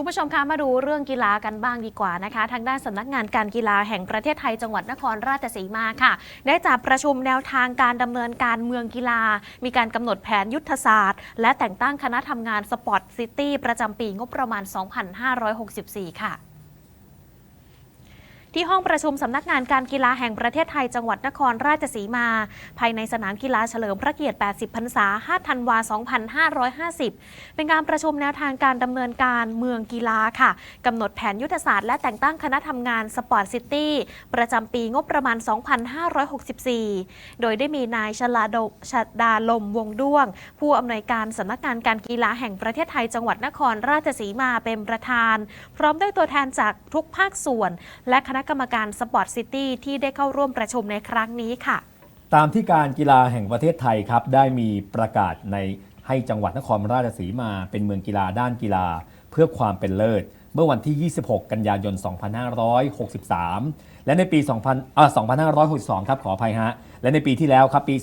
คุณผู้ชมคะมาดูเรื่องกีฬากันบ้างดีกว่านะคะ ทางด้านสำนักงานการกีฬาแห่งประเทศไทยจังหวัดนครราชสีมาค่ะ ได้จัดประชุมแนวทางการดำเนินการเมืองกีฬา มีการกำหนดแผนยุทธศาสตร์ และแต่งตั้งคณะทำงานสปอร์ตซิตี้ประจำปีงบประมาณ 2564 ค่ะ ที่ห้องประชุมสำนักงานการกีฬาแห่งประเทศไทยจังหวัดนครราชสีมา ภายในสนามกีฬาเฉลิมพระเกียรติ 80 พรรษา 5 ธันวา 2550 เป็นการประชุมแนวทางการดำเนินการเมืองกีฬาค่ะกำหนดแผนยุทธศาสตร์และแต่งตั้งคณะทำงานสปอร์ตซิตี้ประจำปีงบประมาณ 2564 โดยได้มีนายชลาดชดาลมวงด้วง ผู้อำนวยการสำนักงานการกีฬาแห่งประเทศไทยจังหวัดนครราชสีมาเป็นประธาน พร้อมด้วยตัวแทนจากทุกภาคส่วน และคณะณะกรรมการสปอร์ตซิตี้ที่ได้เข้าร่วมประชุมในครั้งนี้ค่ะ ตามที่การกีฬาแห่งประเทศไทยครับ ได้มีประกาศในให้จังหวัดนครราชสีมา เป็นเมืองกีฬาด้านกีฬา เพื่อความเป็นเลิศ เมื่อวันที่ 26 กันยายน 2563 และในปี 2000อ่า2562 ครับขออภัยฮะ และในปีที่แล้วครับปี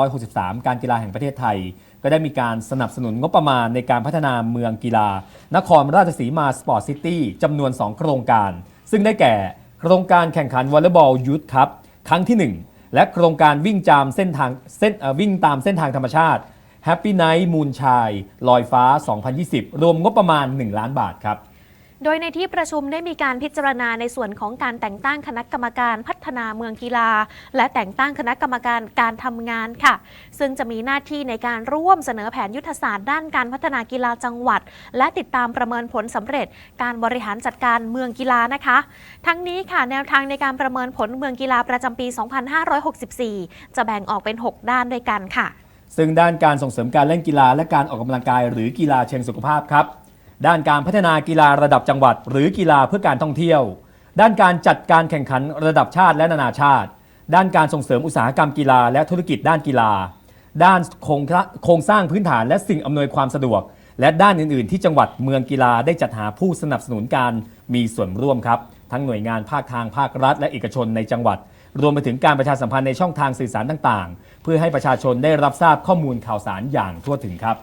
2563 การกีฬาแห่งประเทศไทย ก็ได้มีการสนับสนุนงบประมาณในการพัฒนาเมืองกีฬา นครราชสีมาสปอร์ตซิตี้จำนวน 2 โครงการ ซึ่งได้แก่ โครงการแข่งขันวอลเลย์บอลยูทครับครั้งที่ 1 และโครงการวิ่งจามเส้นทางเส้นวิ่งตามเส้นทางธรรมชาติ Happy Night Moon ชาย ลอยฟ้า 2020 รวมงบประมาณ 1 ล้านบาทครับ โดยในที่ประชุมได้มีการพิจารณาในส่วนของการแต่งตั้งคณะกรรมการพัฒนาเมืองกีฬา และแต่งตั้งคณะกรรมการการทำงานค่ะ ซึ่งจะมีหน้าที่ในการร่วมเสนอแผนยุทธศาสตร์ด้านการพัฒนากีฬาจังหวัด และติดตามประเมินผลสำเร็จ การบริหารจัดการเมืองกีฬานะคะ ทั้งนี้ค่ะแนวทางในการประเมินผลเมืองกีฬาประจำปี 2564 จะแบ่งออกเป็น 6 ด้านด้วยกันค่ะ ซึ่งด้านการส่งเสริมการเล่นกีฬาและการออกกำลังกายหรือกีฬาเชิงสุขภาพครับ ด้านการพัฒนากีฬาระดับจังหวัด หรือกีฬาเพื่อการท่องเที่ยว ด้านการจัดการแข่งขันระดับชาติและนานาชาติ ด้านการส่งเสริมอุตสาหกรรมกีฬาและธุรกิจด้านกีฬา ด้านโครงโครงสร้างพื้นฐานและสิ่งอำนวยความสะดวก และด้านอื่น ๆ ที่จังหวัดเมืองกีฬาได้จัดหาผู้สนับสนุนการมีส่วนร่วมครับ ทั้งหน่วยงานภาคทางภาครัฐ และเอกชนในจังหวัด รวมไปถึงการประชาสัมพันธ์ในช่องทางสื่อสารต่าง ๆ เพื่อให้ประชาชนได้รับทราบข้อมูลข่าวสารอย่างทั่วถึงครับ